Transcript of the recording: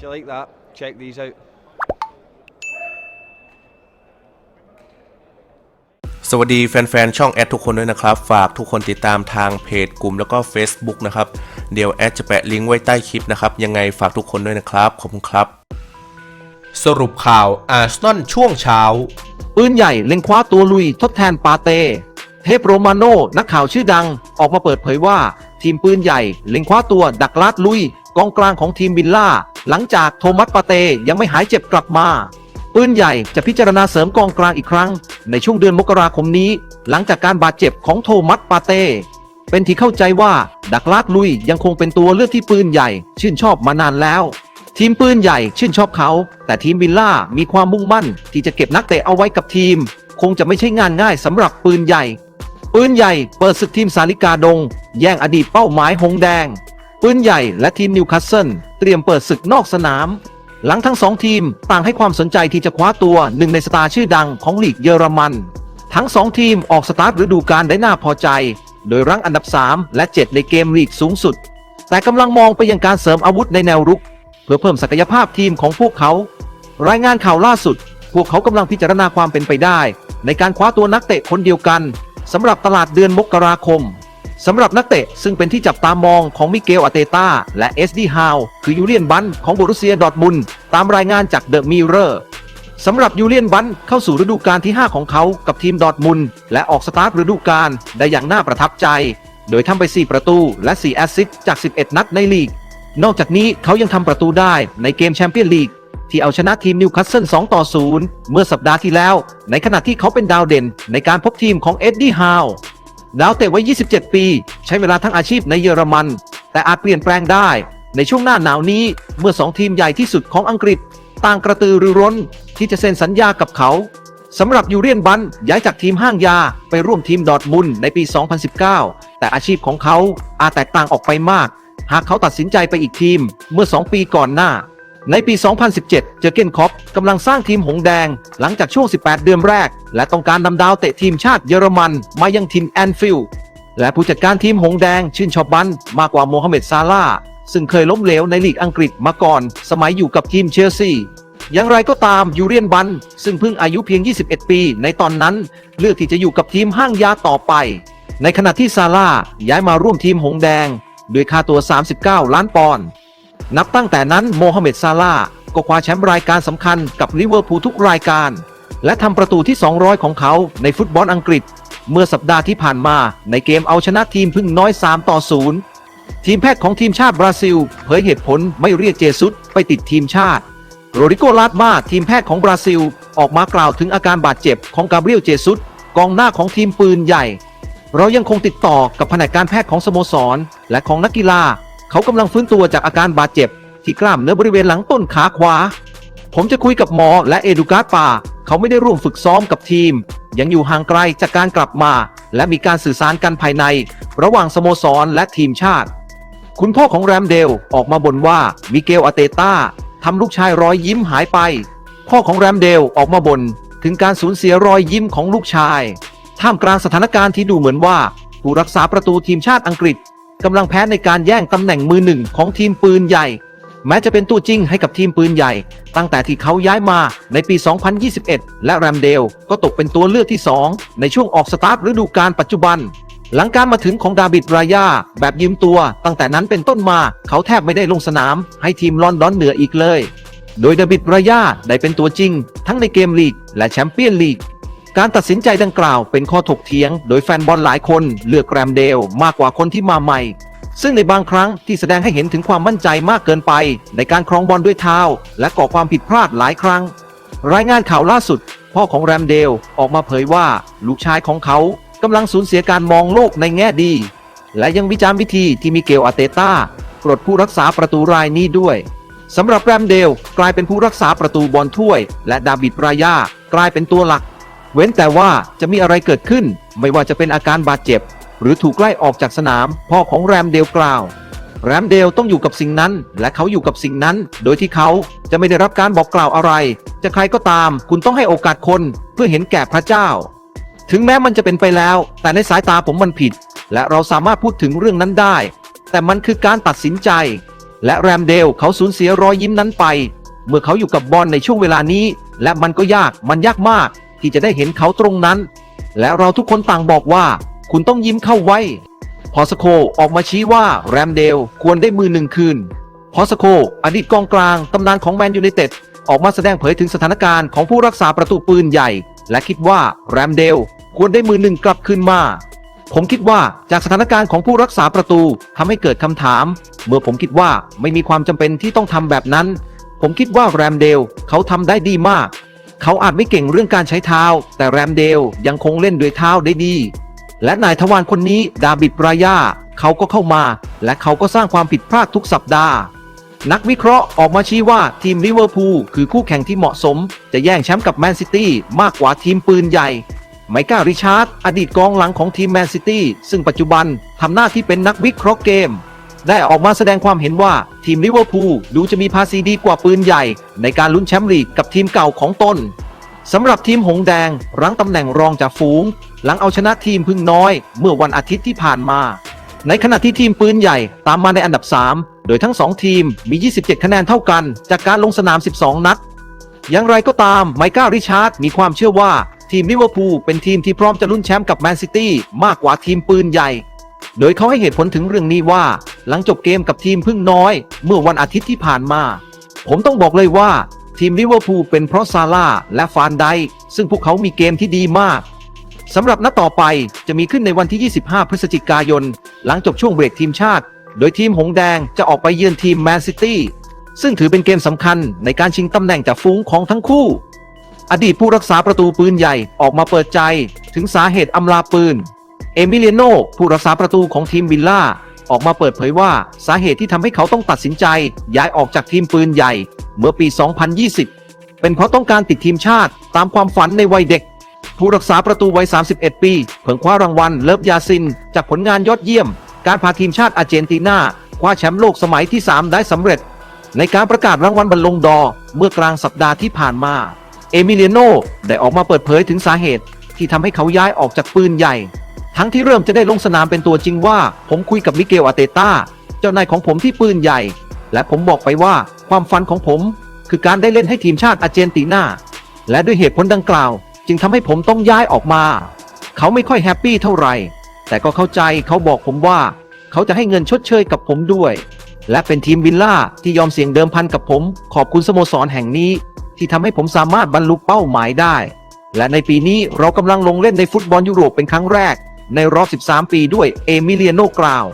If you like that, check these out. สวัสดีแฟนๆ ช่องแอดทุกคนด้วยนะครับ ฝากทุกคนติดตามทางเพจกลุ่มแล้วก็ Facebook นะครับ เดี๋ยวแอดจะแปะลิงก์ไว้ใต้คลิปนะครับ ยังไงฝากทุกคนด้วยนะครับ ขอบคุณครับ สรุปข่าวอาร์เซนอลช่วงเช้า ปืนใหญ่เล็งคว้าตัวลุยทดแทนปาเต้เทพโรมาโนนักข่าวชื่อดังออกมาเปิดเผยว่า ทีมปืนใหญ่เล็งคว้าตัวดักลาดลุย กองกลางของทีมวิลล่า หลังจากโทมัสปาเต้ยังไม่หายเจ็บกลับมาปืนใหญ่จะพิจารณาเสริมกองกลางอีกครั้ง ในช่วงเดือนมกราคมนี้ หลังจากการบาดเจ็บของโทมัสปาเต้เป็นที่เข้าใจว่าดักลาดลุยยังคงเป็นตัวเลือกที่ปืนใหญ่ ชื่นชอบมานานแล้ว ทีมปืนใหญ่ชื่นชอบเขา แต่ทีมวิลล่ามีความมุ่งมั่น ที่จะเก็บนักเตะเอาไว้กับทีม คงจะไม่ใช่งานง่ายสำหรับปืนใหญ่ ปืนใหญ่เปิดศึกทีมสาลิกาดง แย่งอดีตเป้าหมายหงแดง ปืนใหญ่และทีมนิวคาสเซิลเตรียมเปิดศึกนอกสนาม หลังทั้งสองทีมต่างให้ความสนใจที่จะคว้าตัวหนึ่งในสตาร์ชื่อดังของลีกเยอรมัน ทั้งสองทีมออกสตาร์ทฤดูกาลได้น่าพอใจ โดยรั้งอันดับ 3 และ 7 ในเกมลีกสูงสุด แต่กำลังมองไปยังการเสริมอาวุธในแนวรุก เพื่อเพิ่มศักยภาพทีมของพวกเขา รายงานข่าวล่าสุด พวกเขากำลังพิจารณาความเป็นไปได้ ในการคว้าตัวนักเตะคนเดียวกันสำหรับตลาดเดือนมกราคม สำหรับนักเตะซึ่งเป็นที่จับตามองของมิเกลอาเตตาและเอสดีฮาวคือยูเลียนบันของบรุเซียดอร์ทมุนตามรายงานจากเดอะมิเรอร์สำหรับยูเลียนบันเข้าสู่ฤดูกาลที่ 5 ของเขากับทีมดอร์ทมุนและออกสตาร์ทฤดูกาลได้อย่างน่าประทับใจ โดยทำไป 4 ประตูและ 4 แอสซิสต์จาก 11 นัดในลีก นอกจากนี้เขายังทำประตูได้ในเกมแชมเปี้ยนลีกที่เอาชนะทีมนิวคาสเซิล 2 ต่อ 0 เมื่อสัปดาห์ที่แล้ว ในขณะที่เขาเป็นดาวเด่นในการพบทีมของเอ็ดดี้ฮาว ดาวเตะไว้ 27 ปี ใช้เวลาทั้งอาชีพในเยอรมัน แต่อาจเปลี่ยนแปลงได้ ในช่วงหน้าหนาวนี้ เมื่อ 2 ทีมใหญ่ที่สุดของอังกฤษ ต่างกระตือรือร้น ที่จะเซ็นสัญญากับเขาสำหรับยูเรียนบันย้ายจากทีมห้างยาไปร่วมทีมดอทมุนในปี 2019 แต่อาชีพของเขาอาจแตกต่างออกไปมาก หากเขาตัดสินใจไปอีกทีมเมื่อ 2 ปีก่อนหน้า ในปี 2017 เจอเกนคอปกำลังสร้างทีมหงแดง หลังจากช่วง 18 เดือนแรก และต้องการนำดาวเตะทีมชาติเยอรมันมายังทีมแอนฟิลด์และผู้จัดการทีมหงแดงชื่นชอบบันมากกว่าโมฮัมเหม็ดซาลาซึ่งเคยล้มเหลวในลีกอังกฤษมาก่อน สมัยอยู่กับทีมเชลซีอย่างไรก็ตามยูเรียนบัน ซึ่งเพิ่งอายุเพียง 21 ปี ในตอนนั้น เลือกที่จะอยู่กับทีมห้างยาต่อไป ในขณะที่ซาร่าย้ายมาร่วมทีมหงแดง ด้วยค่าตัว 39 ล้านปอนด์ นับตั้งแต่นั้นโมฮัมเหม็ดซาลาก็คว้าแชมป์รายการสำคัญกับลิเวอร์พูลทุกรายการ และทำประตูที่ 200 ของเขาในฟุตบอลอังกฤษ เมื่อสัปดาห์ที่ผ่านมาในเกมเอาชนะทีมพึ่งน้อย 3 ต่อ 0 ทีมแพทย์ของทีมชาติบราซิล เผยเหตุผลไม่เรียกเจซุสไปติดทีมชาติ โรดิโกลาดมาทีมแพทย์ของบราซิล ออกมากล่าวถึงอาการบาดเจ็บของกาเบรียลเจซุสกองหน้าของทีมปืนใหญ่ เรายังคงติดต่อกับแผนกการแพทย์ของสโมสร และของนักกีฬา เขากำลังฟื้นตัวจากอาการบาดเจ็บ ที่กล้ามเนื้อบริเวณหลังต้นขาขวา ผมจะคุยกับหมอและเอดูการ์ดป่า เขาไม่ได้ร่วมฝึกซ้อมกับทีม ยังอยู่ห่างไกลจากการกลับมา และมีการสื่อสารกันภายใน ระหว่างสโมสรและทีมชาติ คุณพ่อของแรมเดลออกมาบ่นว่ามิเกลอาเตตาทำลูกชายรอยยิ้มหายไป พ่อของแรมเดลออกมาบ่นถึงการสูญเสียรอยยิ้มของลูกชาย ท่ามกลางสถานการณ์ที่ดูเหมือนว่าผู้รักษาประตูทีมชาติอังกฤษ กำลังแพ้ในการแย่งตำแหน่งมือหนึ่งของทีมปืนใหญ่ แม้จะเป็นตัวจริงให้กับทีมปืนใหญ่ ตั้งแต่ที่เขาย้ายมาในปี 2021 และแรมเดลก็ตกเป็นตัวเลือกที่ 2 ในช่วงออกสตาร์ทฤดูกาลปัจจุบัน หลังการมาถึงของดาบิดรายาแบบยืมตัว ตั้งแต่นั้นเป็นต้นมาเขาแทบไม่ได้ลงสนาม ให้ทีมลอนดอนเหนืออีกเลย โดยดาบิดรายาได้เป็นตัวจริง ทั้งในเกมลีกและแชมเปี้ยนลีก การตัดสินใจดังกล่าวเป็นข้อถกเถียง โดยแฟนบอลหลายคนเลือกแรมเดลมากกว่าคนที่มาใหม่ ซึ่งในบางครั้งที่แสดงให้เห็นถึงความมั่นใจมากเกินไป ในการครองบอลด้วยเท้า และก่อความผิดพลาดหลายครั้ง รายงานข่าวล่าสุด พ่อของแรมเดลออกมาเผยว่าลูกชายของเขากำลังสูญเสียการมองโลกในแง่ดี และยังวิจารณ์วิธีที่มิเกลอาเตต้าปลดผู้รักษาประตูรายนี้ด้วยสำหรับแรมเดลกลายเป็นผู้รักษาประตูบอลถ้วย และดาบิดรายากลายเป็นตัวหลัก เว้นแต่ว่าจะมีอะไรเกิดขึ้น ไม่ว่าจะเป็นอาการบาดเจ็บ หรือถูกไล่ออกจากสนาม พ่อของแรมเดลกล่าว แรมเดลต้องอยู่กับสิ่งนั้น และเขาอยู่กับสิ่งนั้น โดยที่เขาจะไม่ได้รับการบอกกล่าวอะไร จะใครก็ตาม คุณต้องให้โอกาสคนเพื่อเห็นแก่พระเจ้า ถึงแม้มันจะเป็นไปแล้ว แต่ในสายตาผมมันผิด และเราสามารถพูดถึงเรื่องนั้นได้ แต่มันคือการตัดสินใจ และแรมเดลเขาสูญเสียรอยยิ้มนั้นไป เมื่อเขาอยู่กับบอลในช่วงเวลานี้ และมันก็ยากมันยากมาก ที่จะได้เห็นเขาตรงนั้น และเราทุกคนต่างบอกว่า คุณต้องยิ้มเข้าไว้ พอสโคออกมาชี้ว่าแรมเดลควรได้มือหนึ่งคืน พอสโคอดีตกองกลางตำนานของแมนยูไนเต็ดออกมาแสดงเผยถึงสถานการณ์ของผู้รักษาประตูปืนใหญ่ และคิดว่าแรมเดลควรได้มือหนึ่งกลับคืนมา ผมคิดว่าจากสถานการณ์ของผู้รักษาประตูทำให้เกิดคำถาม เมื่อผมคิดว่าไม่มีความจำเป็นที่ต้องทำแบบนั้น ผมคิดว่าแรมเดลเขาทำได้ดีมาก เขาอาจไม่เก่งเรื่องการใช้เท้า แต่แรมเดลยังคงเล่นด้วยเท้าได้ดี และนายทวารคนนี้ดาบิดรายาเขาก็เข้ามา และเขาก็สร้างความผิดพลาดทุกสัปดาห์ นักวิเคราะห์ออกมาชี้ว่าทีมลิเวอร์พูลคือคู่แข่งที่เหมาะสม จะแย่งแชมป์กับแมนซิตี้มากกว่าทีมปืนใหญ่ไมก้าริชาร์ดอดีตกองหลังของทีมแมนซิตี้ซึ่งปัจจุบันทำหน้าที่เป็นนักวิเคราะห์เกม ได้ออกมาแสดงความเห็นว่าทีมลิเวอร์พูลดูจะมีภาษีดีกว่าปืนใหญ่ ในการลุ้นแชมป์ลีกกับทีมเก่าของตนสำหรับทีมหงแดงรั้งตำแหน่งรองจากฝูง หลังเอาชนะทีมพึ่งน้อย เมื่อวันอาทิตย์ที่ผ่านมา ในขณะที่ทีมปืนใหญ่ตามมาในอันดับ 3 โดยทั้ง 2 ทีมมี 27 คะแนนเท่ากัน จากการลงสนาม 12 นัด อย่างไรก็ตามไมก้าริชาร์ดมีความเชื่อว่าทีมลิเวอร์พูลเป็นทีมที่พร้อมจะลุ้นแชมป์กับแมนซิตี้มากกว่าทีมปืนใหญ่ โดยเขาให้เหตุผลถึงเรื่องนี้ว่า หลังจบเกมกับทีมพึ่งน้อย เมื่อวันอาทิตย์ที่ผ่านมา ผมต้องบอกเลยว่าทีมลิเวอร์พูลเป็นเพราะซาร่าและฟานไดซึ่งพวกเขามีเกมที่ดีมากสำหรับนัดต่อไปจะมีขึ้นในวันที่ 25 พฤศจิกายน หลังจบช่วงเบรกทีมชาติ โดยทีมหงแดงจะออกไปเยือนทีมแมนซิตี้ซึ่งถือเป็นเกมสำคัญในการชิงตำแหน่งจากฝูงของทั้งคู่ อดีตผู้รักษาประตูปืนใหญ่ออกมาเปิดใจ ถึงสาเหตุอำลาปืน เอมิเลียโนผู้รักษาประตูของทีมวิลล่าออกมาเปิดเผยว่าสาเหตุที่ทำให้เขาต้องตัดสินใจ ย้ายออกจากทีมปืนใหญ่ เมื่อปี 2020 เป็นเพราะต้องการติดทีมชาติตามความฝันในวัยเด็ก ผู้รักษาประตูวัย 31 ปี เพิ่งคว้ารางวัลเลิฟยาซิน จากผลงานยอดเยี่ยม การพาทีมชาติอาร์เจนตินาคว้าแชมป์โลกสมัยที่ 3 ได้สำเร็จ ในการประกาศรางวัลบอลลงดอเมื่อกลางสัปดาห์ที่ผ่านมา เอมิเลียโนได้ออกมาเปิดเผยถึงสาเหตุที่ทำให้เขาย้ายออกจากปืนใหญ่ ทั้งที่เริ่มจะได้ลงสนามเป็นตัวจริงว่า ผมคุยกับมิเกลอาเตต้า เจ้านายของผมที่ปืนใหญ่ และผมบอกไปว่าความฝันของผม คือการได้เล่นให้ทีมชาติอาร์เจนตินา และด้วยเหตุผลดังกล่าว จึงทำให้ผมต้องย้ายออกมา เขาไม่ค่อยแฮปปี้เท่าไหร่ แต่ก็เข้าใจเขาบอกผมว่า เขาจะให้เงินชดเชยกับผมด้วย และเป็นทีมวิลล่าที่ยอมเสี่ยงเดิมพันกับผม ขอบคุณสโมสรแห่งนี้ ที่ทำให้ผมสามารถบรรลุเป้าหมายได้ และในปีนี้เรากำลังลงเล่นในฟุตบอลยุโรปเป็นครั้งแรก ในรอบ 13 ปีด้วยเอมิเลียโนกราว